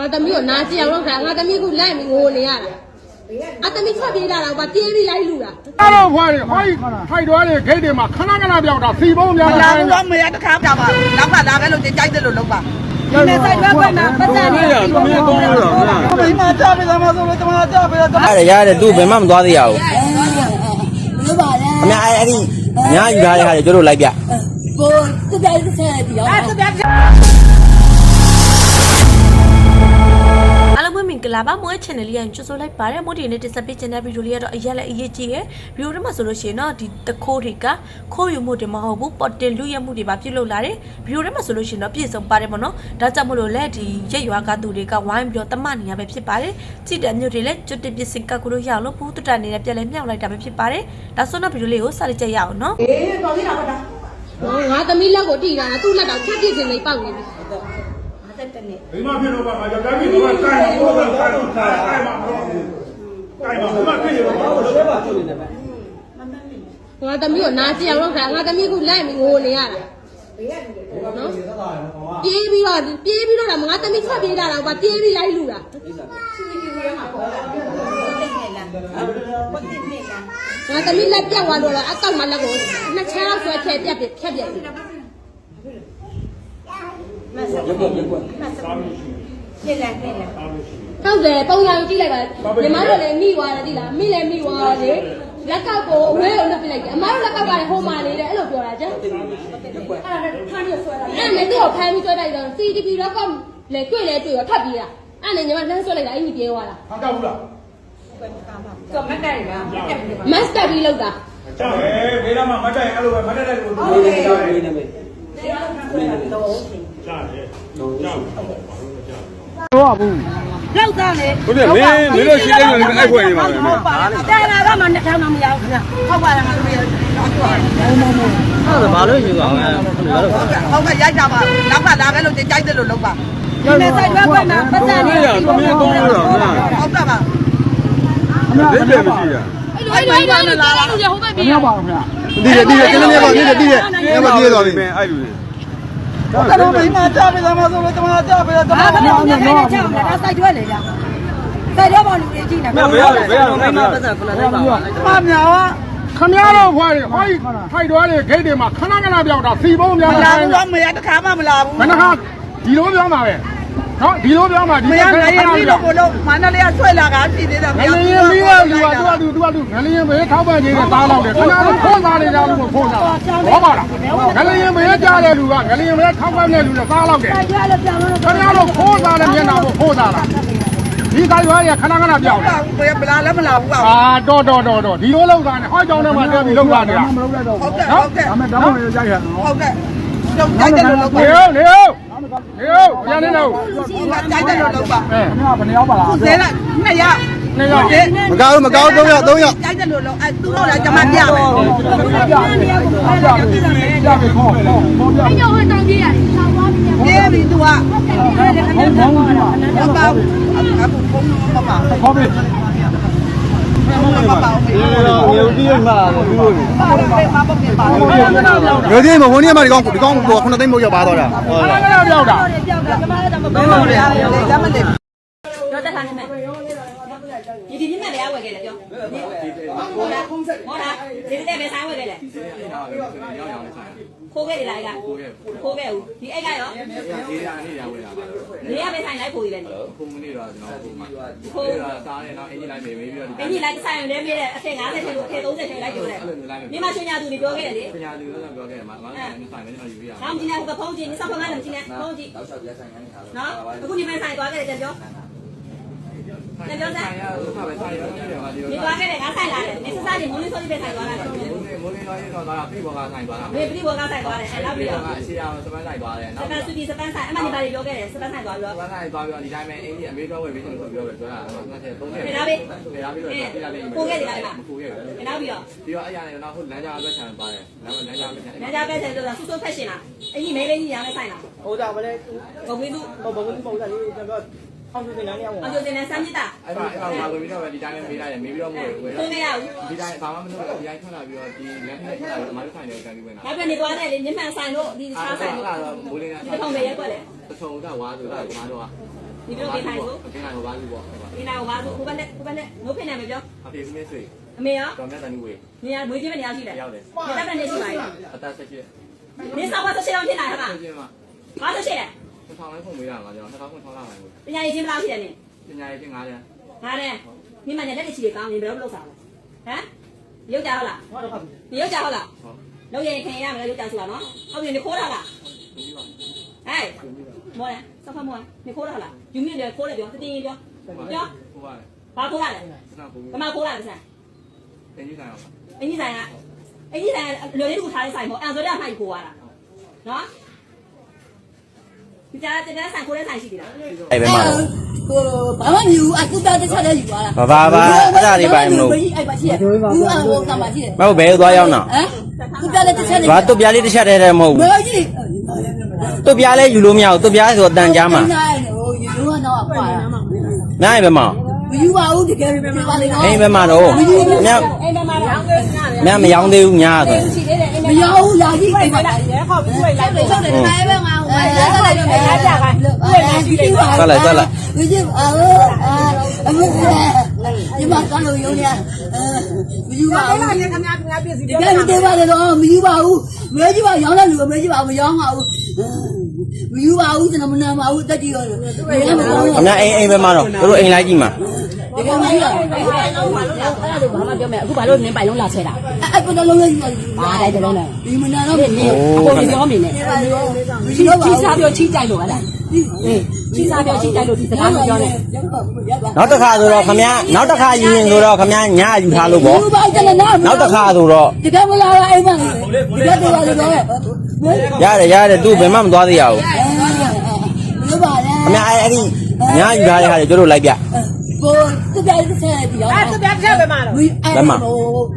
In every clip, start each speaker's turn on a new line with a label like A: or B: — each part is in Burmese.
A: ငါသမီးကိုနာကျင်အောင်လုပ်တာငါသမီးကလိုက်ပြီးငိုနေရတာအသမီးထွက်ပြေးလာတော့ဗာပြေးပြီးလိုက်လူတာ
B: အဲ့တော့ဖွားတွေဟိုထိုက်တော်တွေဂိတ်တွေမှာခဏခဏပြောင်းတာစီပုံးများ
C: လာဘူးတော့မရတခါပြပါနောက်ကလာခဲ့လို့ကြိုက်တယ်လို့လုပ်ပါ
A: ဒီမဲ့ဆိုင်ဘက်မှာပတ်စံနေတယ်ဒီလိုမျိုးတော့
C: မိမကြပေးသမားဆိုလို့ကျမကြပေးတော့
D: ရတယ်ရတယ်သူဘယ်မှမသွားသေးရဘူး
A: လို့ပါလေ
D: အများအဲ့အဲ့ဒီညာယူထားတဲ့ဟာတွေကျတို့လိုက်ပြ
A: ကိုသူပြိုင်ဆက်ပြီးတော့
C: အဲ့ဒါပြ
E: အားလုံးပဲ မင်္ဂလာပါမိုး channel လေးရရင်ကြိုဆိုလိုက်ပါတယ်မိုးဒီနေ့တင်ဆက်ပေးခြင်းတဲ့ဗီဒီယိုလေးကတော့အရက်လည်းအရေးကြီးရယ်ဗီဒီယိုထဲမှာဆိုလို့ရှိရင်တော့ဒီတခိုးတွေကခိုးယူမှုတွေမဟုတ်ဘူးပေါ်တင်လူရမှုတွေပါပြုတ်လုပ်လာတယ်ဗီဒီယိုထဲမှာဆိုလို့ရှိရင်တော့ပြည့်စုံပါတယ်ပေါ့နော်ဒါကြောင့်မို့လို့လည်းဒီရက်ရွာကသူတွေကဝိုင်းပြီးတော့တမနေရပဲဖြစ်ပါတယ်ကြည့်တဲ့မျိုးတွေလည်းကျွတ်တင်ပစ္စည်းကကူလို့ရအောင်လို့ဘူးတူတနေတဲ့ပြက်လဲမြောက်လိုက်တာပဲဖြစ်ပါတယ်ဒါဆိုတော့ဗီဒီယိုလေးကိုစလိုက်ကြရအောင်နော်
C: အေးတော်ပြီလားပါတာ
A: ငါသမီးလက်ကိုတိတာသူ့လက်တော့ဖြတ်ပြစ်စင်လေးပေါက်နေပြီ
B: ဒီမှာဖြစ်တော့ပါငါကြောက်ကြည့်တော့ကိုင်တော့ကိုယ်ကကိုင်တော့ကိုင်မှာတော့ကိုင်မှာဘာဖြစ်နေတော့ဘာလို့လဲပါကျွနေတယ်
A: ငါသမီးကိုနာကျင်အောင်လုပ်တာငါသမီးကလိုက်ပြီးငိုနေရတာနော်ပြေးပြီးတော့ပြေးပြီးတော့ငါသမီးထွက်ပြေးလာတော့ဗာပြေးပြီးလိုက်လူတာငါသမီးလက်ပြတ်သွားတော့အကောက်မလက်ကိုနှစ်ချမ်းဆွဲချဲပြက်ပြက်ဖြတ်ပြက် ပြီဟုတ်တယ်ပုံစံကြည့်လိုက်ပါညီမတို့လည်းမိသွားတယ်ဒီလားမိလည်းမိသွားတယ်လက်ကောက်ကိုအဝဲကိုလွတ်ပြလိုက်တယ်အမတို့လက်ကောက်ကလည်းဟိုမှာနေတယ်အဲ့လိုပြောတာကျန်အဲ့ဒါနဲ့ဖမ်းပြီးဆွဲတာအဲ့မဲ့သူ့ကိုဖမ်းပြီးဆွဲလိုက်တော့ CTV တော့ကောလေတွေ့လေတွေ့ရောထပ်ပြီးတာအဲ့နဲ့ညီမလမ်းဆွဲလိုက်တာအဲ့ဒီပြေသွားတာ
B: ဟာကြောက်ဘူးလား
A: မတ်စတာပြီးလောက်တာ
B: ကြောက်တယ်ဘေးနားမှာမတ်တိုင်အဲ့လိုပဲမတ်တိုင်တယ်လို့ဟုတ်တယ်ကြောက်တယ်ကြား တယ်ကြောက်
C: လောက်သားလေ
F: ဟုတ်တယ်မင်းမင်းတို့ရှိတဲ့လူတွေအဲ့ခွဲနေပါမယ်မင်း
C: တယ်လာကမှနှစ်ထောင်တော့မရဘူးခင်ဗျဟုတ်ပါလားမလို့ရ
D: အဲ့ဒါဘာလို့ယူအောင်လဲဘာလို့
C: ဟုတ်ကဲ့ရိုက်တာပါနောက်ကလာခဲ့လို့ကြိုက်တယ်လို့လုပ်ပါ
A: ဒီမဲ့ဆိုင်ဘက်မှာပတ်စံနေ
F: မင်းရမင်းကောင်းတော့မင်း
C: ဟုတ်ကဲ့ပါ
F: လက်လက်မရှိရ
A: အဲ့လိုအဲ့လိုအဲ့လိုကြားလို့ရဟိုဘက်ပြေး
B: မပါဘူးခင်ဗျာ
F: ဒီရဒီရတင်းနေပါဒီရဒီရနေပါဒီရတော့မင်းအဲ့လူ တွေ
C: ဟုတ်ကဲ့မိမကြပေးသမားဆိုလို့ကျမကြပေးတော့
G: ဘာလို့လဲခိုင်းနေကြအောင်လဲဒါစိုက်တွဲလေကြာစိုက်တွဲပေါ်လူတွေကြည့်နေ
F: မင်းဘယ်ရောက်ဘယ်ရောက်နိုင်မှာပတ်စံ
C: မမြောင်
B: ခမရတော့ဖွားတွေဟိုထိုက်တော်တွေဂိတ်တွေမှာခဏခဏပြောင်းတာစီပုံးများ
C: မလာဘူးတော့မရတခါမှမလာဘူး
B: ဘယ်နှခါဒီလိုပြောင်းတာပဲ နော်ဒီလိုပြောင်းတာဒီ
C: မရနိုင်ရင်ပြီးတော့ဘလို့မန္တလေးကဆွဲလာတာရှိသေးတယ်
B: ငလျင်မီးကလူကသူကသူသူကသူငလျင်မေးထောက်ပံ့နေတဲ့သားလောက်တယ်ခဏတော့ဖုန်းသားနေကြလို့ဖုန်းသားဘောပါလားငလျင်မေးကြားတဲ့လူကငလျင်မေးထောက်ပံ့တဲ့လူနဲ့သားလောက်တယ်
G: စိုက်တွဲလို့ပြန်လို့
B: ခဏတော့ခိုးသားတဲ့မျက်နှာကိုခိုးသားလားဒီသားရွာတွေကခဏခဏပြောင်းတယ်
C: ဘယ်ဘလာလည်းမလာဘူးကွာ
B: အာတော့တော့တော့တော့ဒီလိုလောက်တာနဲ့ဟောကြောင်းထဲမှာတက်ပြီးလောက်တာနေတာ
C: ဟုတ်ကဲ့ဟုတ်ကဲ့ဒါမဲ့ဓာတ်ပုံရိုက်ရဟုတ်ကဲ့တော့ ကြိုက်တယ်လို့လုပ်ပါ
B: နေဟုတ်နေဟုတ်နေဟုတ်ပြန်နေတော့
C: ကြိုက်တယ်လို့လုပ်ပါ
B: အဲ
C: ခုစဲလိုက်နှစ်ရ
B: နေရောက်
C: ဒီ
F: မကောင်းမကောင်း3ရောက်3ရောက်
C: ကြိုက်တယ်လို့လုပ်အဲသူတို့လည်းကျမပြမယ်
A: အဲ့ကြောင့်ဟိုတောင်းပြေးရတယ်ဆောင်းသွားပြီး
C: ပြေးပြီသူကဟုတ်ပါဘူးအခုဖုန်းမပါ
B: ဟောပြီ
C: မပါဘူး
F: ငယ်ဦးတိရမှာလူတွေ
C: ပါတော့မပေါ့ပြန်ပါ ဘူး
B: ခဏခဏပြောင်းတာ
F: ငယ်ကြီးမဝင်နေမှာဒီကောင်ဒီကောင်ကို9သိန်းမို့ရောက်ပါတော့တာဟုတ်
B: ခဏ
F: လား
B: ခဏပြောင်းတာ
C: ဘယ်လိုလဲလက်မလေး
G: တော့တက်ထားနေမယ်ဒီဒီမြတ်လည်းအဝယ်ခဲ့လေပြော ဟုတ်လားဟုတ်လားဒီတဲ့ပဲဆိုင်ဝယ်ခဲ့လေခိုးခဲ့တယ်လားကခိုးခဲ့ဦးဒီအိတ်ကရော
H: ဒီကနေရဝယ်တာပါ
G: နေရပဲဆိုင်လိုက်ခိုးရပဲနေ
H: ခုမနေ့တော့ကျွန်တော်ခုမှခိုးတာစားနေတော့အင်ဂျင်လိုက်မေးပြီးတော့ဒီ
G: အင်းကြီးလိုက်ဆိုင်လဲမေးတဲ့အထက်50ထက်လို့အထက်30ထက်လိုက်ကြိုးတယ်မြမရှင်ညာသူတွေပြောခဲ့တယ်လေ
H: ပညာလူတော့ပြောခဲ့တယ်မှာမဆိုင်နေဆိုင်နေတော့ယူရ။
G: နောက်ကြည့်နေဟိုကဖုန်းကြည့်နေစောက်ဖုန်းကလည်းကြည့်နေဖုန်းကြည့်
H: တော့ချက်ရက်ဆိုင်ကနေထား။
G: နော်အခုဒီမဲ့ဆိုင်သွားခဲ့တယ်ကြပြော။ ကြပြောဆိုင်
H: ရတော့ခါပဲဆိုင်ရောတယ်ဟာဒီ။
G: ဒီသွားခဲ့တယ်ငါဆိုင်လာတယ်။နေစစားကြီးမုန်းလေးဆိုပြီးပဲဆိုင်သွားတာ။
H: မိုးလေးမိုးလေးတော့ရတော့တာပြိဘောကဆိုင်သွားတာ
G: မေပြည်ဘောကဆိုင်သွားတယ်။အဲ့နောက်ပြီးတော့
H: အရှိရစပန်းဆိုင်သွားတယ်
G: စ
H: နောက်
G: ပန်စူတီစပန်ဆိုင်အမှန်ဒီပါပြောခဲ့တယ်စပန်ဆိုင်သွားပြီး
H: စ
G: တော့
H: ပန်းဆိုင်သွားပြီးတော့ဒီတိုင်းပဲအင်ဂျင်အမေတော့ဝယ်ပြီးကျွန်တော်ပြောပဲပြောတာတော့ငါချက်30
G: နေနောက်ပြီး
H: နေရာပြီးတော့ပြလာလေး
G: ပို့ခဲ့တယ်လား
H: မခိုးခဲ့ဘူး။
G: နောက်ပြီးတော့
H: ဒီတော့အဲ့ရနေတော့ဟိုလမ်းကြားဘက်ခြံပါတယ်လမ်းလမ်းကြားဘက်ခြံ
G: ညကြပဲဆိုင်တော့ဆူဆူဖက်ရှင်လား။အင်းကြီးမဲလေးကြီးရမယ်ဆိုင်လား။ဟိုကြမလဲ။ဘုံပြီးသူဟိုဘုံပြီးပုံစံလေးကျွန်တော် အောင်ကျတင်နေအောင်။အောင်ကျတင်နေစမ်းမြစ်တာ
H: အဲ့မှာအဲ့မှာဝင်ပြီးတော့ဒီတိုင်းပဲမေးလိုက်တယ်မေးပြီးတော့မို့ဝယ်။
G: ကိုမရဘူး
H: ဒီတိုင်းဘာမှမလုပ်ဒီတိုင်းထွက်လာပြီးတော့ဒီလမ်းထဲထွက်လာပြီးအမတို့ဆိုင်တယ်ကန်ပြီးဝင်တာ။
G: နောက်ပြီးနေသွားတယ်လေမြမှန်ဆိုင်လို့ဒီ
H: အား
G: စားဆိုင်လို့
H: တော့မိုးလေးက
G: ဒီထုံးလေးရက်ွက်လေ
H: တထုံတော့ဝါဆိုတာကျွန်တော်တို့က
G: ဒီလိုပြင်ထိုင်ဆို
H: အင်းကတော့ဘာလို့ပေါ့
G: ဒီနာကိုပါဆိုကိုပဲလက်ကိုပဲလက်ငိုးဖိနေမယ်ပြော
H: အဖေစမင်းဆွေ
G: အမေရော
H: တော်မြတ်တန်ဝေး
G: နေရမွေးချင်းမနေရရှိတယ်
H: ရောက်တယ်
G: ဒီတက်တဲ့နေရှိပါရဲ့
H: အသက်ဆက်ချက်
G: နေဆောင်ပါဆက်ရှင်းအောင်ဖြစ်လာဟဲ့ပါ
H: ဆက်ချက်မှာ
G: ဘာဆက်ရှင်း လဲ
H: ကိုထောင်လိုက်ပုံမေးရမှာကျွန်တော်2000ထောင်လာပါဘူး
G: ပညာရေးချင်းဘယ်လောက်ရှိတယ်နင်
H: ပညာရေးချင်း9တန်း
G: ငါနဲ့မိမညာလက်တချီကောင်းရင်ဘယ်လိုလုပ်စားလဲဟမ်ရုပ်ကြဟုတ်လားဒီရုပ်ကြဟုတ်လားလုံးရင်ခင်ရမယ်ရုပ်ကြဆိုတာနော်ဟုတ်ပြီနေခိုးတာလားဟဲ့မောရစောက်ဖမောနေခိုးတာလားယူမြင့်တယ်ခိုးတယ်ပြောတတင်းပြောပြော
H: ဟိုပါလေ
G: ဘာခိုးတာလဲ
H: စနာဘူး
G: ကမခိုးတာလဲဆန်
H: တင်ကြီးဆိုင်အောင်
G: အင်းကြီးဆိုင်ကအင်းကြီးဆိုင်ကလွယ်လေးတူထားတဲ့ဆိုင်ပေါ့အန်ဆိုရမှိုက်ခိုးရတာနော် ဒီကြားတဲ့ဆိုင်ခိုးတဲ့ဆိုင်ရှိသေးလား
D: အဲ့ဘယ်မှာတော့
A: ဟိုဘာမှမယူအကူတာတစ်ချက်လေးယူသွားတာ
D: ဘာဘာဘာအဲ့ဒါလေးပါမလို့
A: အဲ့ပါရှိတယ်ဘူးအဟိုကမှရှိတယ်
D: မဟုတ်ဘယ်သွားရောက်နော်
A: ဟမ်ကူတာလေးတစ်ချက်လေး
D: ဘာတုတ်ပြားလေးတစ်ချက်တည်းတည်းမဟုတ်
A: ဘ
D: ဘူး
A: ယ်ကြီး
D: တုတ်ပြားလေးယူလို့မရဘူးတုတ်ပြားဆိုအတန်ကြားမှာ
A: နားဟိုယူတော့ကွာ
D: နားရင်ဘယ်မှာ
A: မယူပါဘူးတကယ်ပြပါလေနော်
D: အိမ်ဘယ်မှာတော့မြတ်
G: အိမ်ထဲမှာရောင်း
D: မြတ်မယောင်းသေးဘူးညာဆို
G: ရှိသေးတယ်အိမ်
A: မ
G: ထဲ
A: ရောဘူးလာကြီးအိမ်မှာလာ
G: ရဲခေါ်ပြီးတွေ့လိုက်တယ်
A: ဟုတ်တယ်ဒါပဲငါဟိုလာလာလိုက်တော့လာကြခိုင်းတွေ့နေရှိသေးပါ
D: ဆက်လိုက်ဆက်လိုက်
A: ဒီကြီးအာအမေဒီမှာကလို့ရုံးရမယူပါဘူး
C: ခမခမပြည့်စီ
A: တကယ်မသေးပါနဲ့တော့မယူပါဘူးမွေးကြီးပါရောင်းတဲ့လူကမွေးကြီးပါမရောင်းပါဘူးမယူပါဘူးကျွန်တော်မနာပါဘူးတက်ကြည့်ရောမရမကောင်း
D: အများအိမ်အိမ်ဘယ်မှာတော့တို့အိမ်လိုက်ကြည့်မှာ
A: တကယ်မယူပါဘူး
G: အဲ့ဒါဘာမှပြောမယ်အခုဘာလို့နင်းပိုင်လုံးလာဆဲတာ
A: အဲ့ပဒလုံးလေးယူပါ
G: ဘာလိုက်တယ်လုံးလဲ
A: ဒီမနာတော့မယူ
G: အခုဒီပြောမိနေ
A: မယူပါ
G: ချီ
A: ဘူး
G: စားပြောချီကြိုက်လို့ဟဲ့လားအေးချီစားပြောချီကြိုက်လို့ဒီစကားကိုပြောနေ
D: နောက်တစ်ခါဆိုတော့ခမနောက်တစ်ခါယူရင်ဆိုတော့ခမညာယူထားလို့ပေါ့
A: ယူပါကျွန်တော်နား
D: နောက်တစ်ခါဆိုတော့
A: တကယ်မလာအိမ်မှာတကယ်တော်တယ်တော့
D: ရတယ်ရတယ်သူဘယ်မှမသွားသေးရဘူး
A: ယူပါလေ
D: ခမအဲ့အဲ့ဒီညာယူထားတဲ့ဟာတွေတို့တို့လိုက်ပြ
A: ကိုတကယ်တစ်ချက်တည်းရော
C: အဲ့တပြက်ချက်ပဲမှာတော့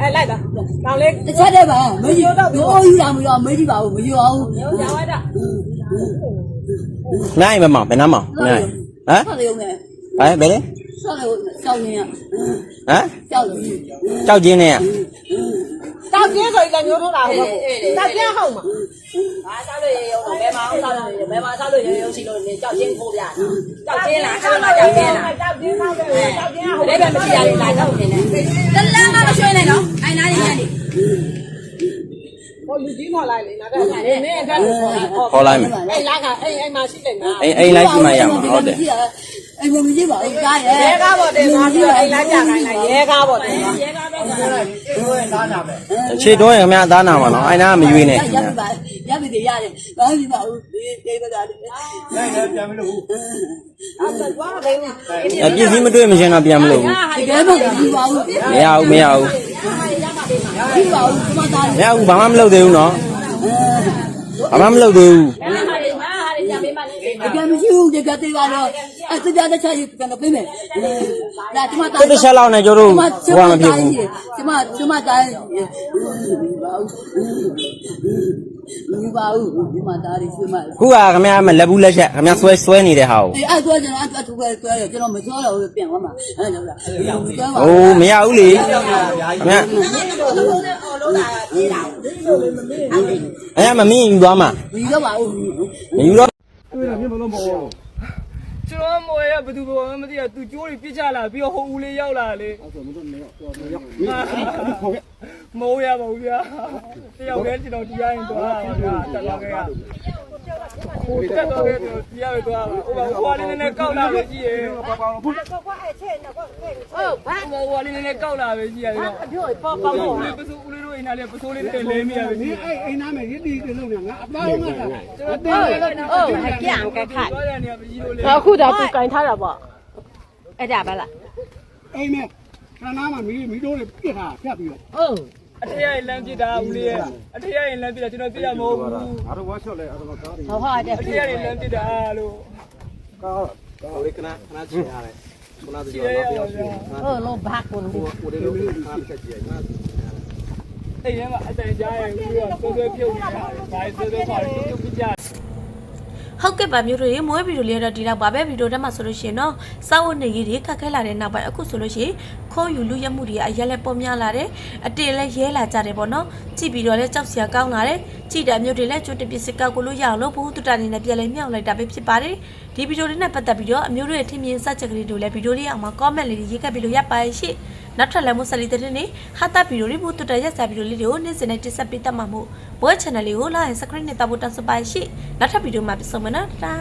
C: အဲ့လိုက်တာတောင်လေး
A: တစ်ချက်တည်းပါမယူတော့ယူတာမယူမကြည့်ပါဘူးမယူအောင်
C: ရောင်းရတာ
D: နိုင်ဘယ်မှာဘယ်နားမှာနိုင်ဟမ်
A: ဆောက်ရုံနဲ့
D: ဟဲ့ဘယ်လဲ
A: ဆောက်ရုံဆောက်ရင်း
D: ဟမ်
A: ဆောက်လို့
D: ကြောက်ချင်းနဲ့
C: တောက်ကျင်းဆိုရင်လည်းညိုးထိုးတာဟုတ်တောက်ကျင်းဟုတ်မှာ
G: ဘာစားလို့ရေရုံတော့ဘယ်မှာစားလို့ရေဘယ်မှာစားလို့ရေရုံရှိလို့နေကြောက်ချင်းထိုးပြတာကြောက်ချင်းလားအဲ့လိုကြောက်ချင်းလား
C: တောက်ကျင်းသားပဲတောက်ကျင်းဟုတ်
G: အဲ့ဒါမရှိရဘူးလားကြောက်နေတယ်တလန်းမမရွှေနဲ့နော်အိုင်နာကြီးညနေ
C: ဟိုလူကြီးမော်လိုက်လေနားတော့နေနေအဲ့ဒါကိုခေါ်တာ
D: ခေါ်လိုက်မယ်
C: အဲ့လာကအဲ့အဲ့မှာရှိတယ်ငါ
D: အိမ်အိမ်လိုက်ကြည့်မှရမှာဟုတ်တယ်
A: အဲ့မကြည့်ပါဘူးကားရ
C: ရဲကားပေါ်တင်သွားပြီးတော့အဲ့လာကြခိုင်းလိုက်ရဲကားပေါ်တင်သွား
G: ရဲကားပဲစားတယ်
D: ခြေတွန်းရင်ခမအသားနာမှာနော်အိုင်နာမရွေးနဲ့
A: ရပြီပါ ရပြီတရတယ်ဘာမှမပါဘူးဒီကစားတယ်
C: အဲ့ဒါသွားတယ်ငါ
D: အပြည့်စည်းမတွေ့မရှင်တော့ပြန်မလို့ဘူး
A: တကယ်မကြည့်ပါဘူး
D: မရဘူးမရဘူး
A: ကြည့်ပါဘူးဒီမှာသား
D: မရဘူးဘာမှမလုပ်သေးဘူးနော်ဘာမှမလုပ်သေးဘူး
G: အဲ့ဒါဟာတွေဟာဟာတွေကြံပေးမှလည်း
A: တကယ်မရှိဘူးတကယ်သေးပါတော့ အဲ့တကယ်တစ်ချက်ယူကန်တော့ပြင်မယ်လာဒီမှာသား
D: တစ်တစ်ချက်လောက်နဲ့ကျတို့ဘာမှမဖြစ်ဘူး
A: ဒီမှာဒီမှာသားဘူးပါဘူးဒီမှာသားရီဒီမှာ
D: ခုကခမမလက်ဘူးလက်ချက်ခမဆွဲဆွဲနေတဲ့ဟာကို
A: အေးအဲ့တော့ကျွန်တော်အဲ့တော့ကွဲကွဲကျွန်တော်မစောတော့ဘူးပြန်သွားမှာအဲ့လိုလား
D: အိုးမရဘူးလေခမအဲ့မမင်းယူသွားမှာ
A: ဒီတော့ပါဦး
D: မယူတော့
I: ကျွန်တော်မော်ရဘယ်သူဘောမသိရသူကျိုးတွေပြစ်ချလာပြီးတော့ဟိုဦးလေးရောက်လာလေမိုးရပါဘူးဗျာတယောက်တည်းကျွန်တော်တရားရင်သွားတာဗျာတက်တော့ခဲ့ရဟို တက်တော့ခဲ့ကျွန်တော်တရားပဲသွားပါဟိုဘာဟိုလေးနည်းနည်းကောက်လာပဲကြည့်ရဲ့ဟုတ်ဘာဟိုဘာလေးနည်းနည်းကောက်လာပဲကြည့်ရတယ်ပြောပေါ့ပေါ့ဦးလေးပစိုးဦးလေးတို့အိမ်သားလေးပစိုးလေးတွေလဲမိရပဲဒီအဲ့အိမ်သားမယ်ရည်တည်တယ်လို့ငါအပေါင်းငါတာကျွန်တော်တင်တယ်လို့ဟုတ်ကြံကခတ်သွားတယ်နေရာပြည်လို့လေ
C: အခုဒါသူကင်ထားတာပေါ့
G: အဲ့ဒါပဲလား
B: အိမ်မဲ့ခဏနားမှာမီးမီးတိုးတွေပြစ်ထားဖြတ်ပြီးတော့
C: ဟုတ်
I: အထက်ရရင်လမ်းပြစ်တာဦးလေးရဲ့အထက်ရရင်လမ်းပြစ်တာကျွန်တော်ပြစ်တာမဟုတ်ဘူး
B: ငါတို့ဝါချော့လဲအဲ့တော့ကားတွေ
C: ဟောဟာတဲ့
I: အထက်ရရင်လမ်းပြစ်တာလို့
B: ကားကားလေးခဏခဏချင်ရတယ်ခဏ
I: ကြည့်ရအောင်ဗျာ
C: ဟုတ်လို့ဘာကုန်ဘူး
B: ကိုလေးလေးခဏချက်ကြည့်ရနော်
I: အဲ့ဒီမှာအတန်ကြားရင်ပြီးတော့ဆွဲဆွဲပြုတ်နေတာဘာဆွဲဆွဲပါလဲပြုတ်ပြကြ
E: ဟုတ်ကဲ့ပါမျိုးတို့ရေမွေးဗီဒီယိုလေးတော့ဒီတော့ပါပဲဗီဒီယိုတက်မှာဆိုလို့ရှိရင်တော့စောက်ဝတ်နေကြီးတွေခက်ခဲလာတဲ့နောက်ပိုင်းအခုဆိုလို့ရှိရင်ခိုးယူလူရက်မှုတွေအရက်လက်ပေါ်များလာတယ်အတေလည်းရဲလာကြတယ်ပေါ့နော်ကြည့်ပြီးတော့လည်းကြောက်စရာကောင်းလာတယ်ကြည့်တဲ့မျိုးတွေလည်းကျွတ်တပစ္စည်းကောက်ကိုလို့ရအောင်လို့ဘုဟုတ္တအနေနဲ့ပြန်လဲမြောက်လိုက်တာပဲဖြစ်ပါတယ်ဒီဗီဒီယိုလေးနဲ့ပတ်သက်ပြီးတော့အမျိုးတွေရဲ့ထင်မြင်စချက်ကလေးတို့လည်းဗီဒီယိုလေးအောင်မှာ comment လေးရေးခဲ့ပြီးလို့ရပါရဲ့ရှင့် နောက်ထပ်လည်းမို့ဆက်လီတဲ့နေ့ဟာတာဗီဒီယိုလေးဘုဟုတ္တရက်စာဗီဒီယိုလေးတွေကိုနေ့စဉ်နဲ့တင်ဆက်ပေးတတ်မှာမို့ဘွဲ channel လေးကို like and subscribe နဲ့တောက်ဖို့တောင်းဆိုပါရှိနောက်ထပ်ဗီဒီယိုမှာပြန်ဆုံမယ်နော်တာ